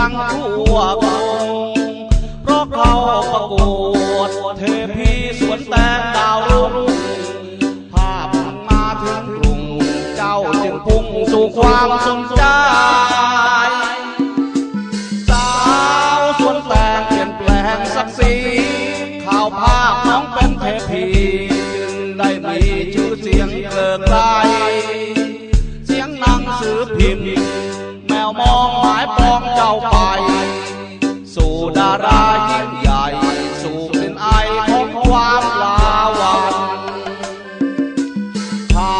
ทางทั่วกรุงเพราะเขาประกวดเทพีสวนแตงดาวรุ่งภาพมาถึงกรุงเจ้าจึงพุ่งสู่ความสนใจสาวสวนแตงเปลี่ยนแปลงสักสีข่าวภาพน้องเป็นเทพีจึงได้มีชื่อเสียงเกลิกไกลเสียงนังสือพิมพ์แมวมองายปองเจ้าไป สู่ดารายิ่งใหญ่ สู่เป็นไอของความลาวันข่า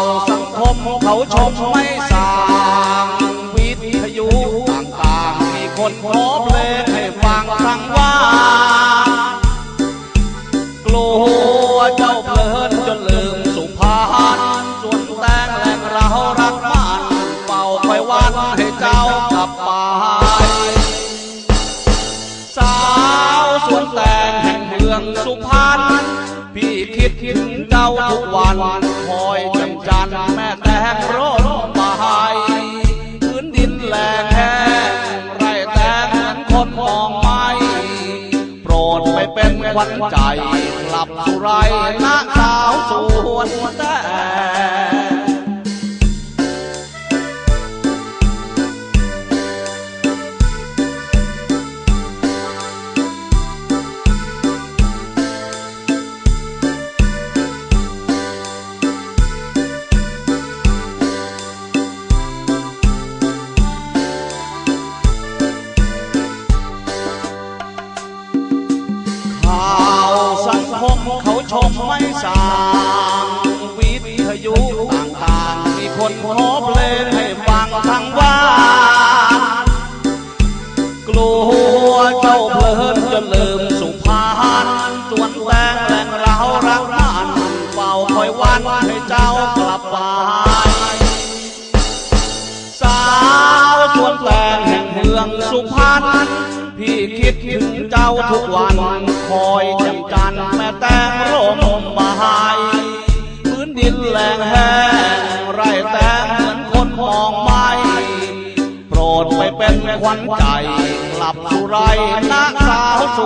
วสังคมเขาชมไม่สางวิทยุต่างๆ มีคนขอเพลงให้ฟังทั้งว่า เจ้ากลับไป สาวสวนแตงแห่งเมืองสุพรรณพี่คิดถึงเจ้าทุกวันคอยจำจันแม่แตงร่มบายพื้นดินแหลกแห้งไรแตงเหมือนคนมองไม่โปรดไปเป็นขวัญใจกลับสุไรนะสาว ชมไม่สางวิทยุต่างๆ มีคนขอเพลงให้ฟังทั้งว่าน กลัวเจ้าเพลินจนลืมสุพรรณสวนแตงแหล่งเรารักมันเฝ้าคอยวันให้เจ้ากลับไปสาวสวนแตงแห่งเมืองสุพรรณพี่คิดถึงเจ้าทุกวันคอย ลงแห้งไรแตงเหมือนคนมองไม่โปรดไปเป็นขวัญใจกลับสุไรนะสาวส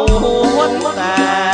วนแต่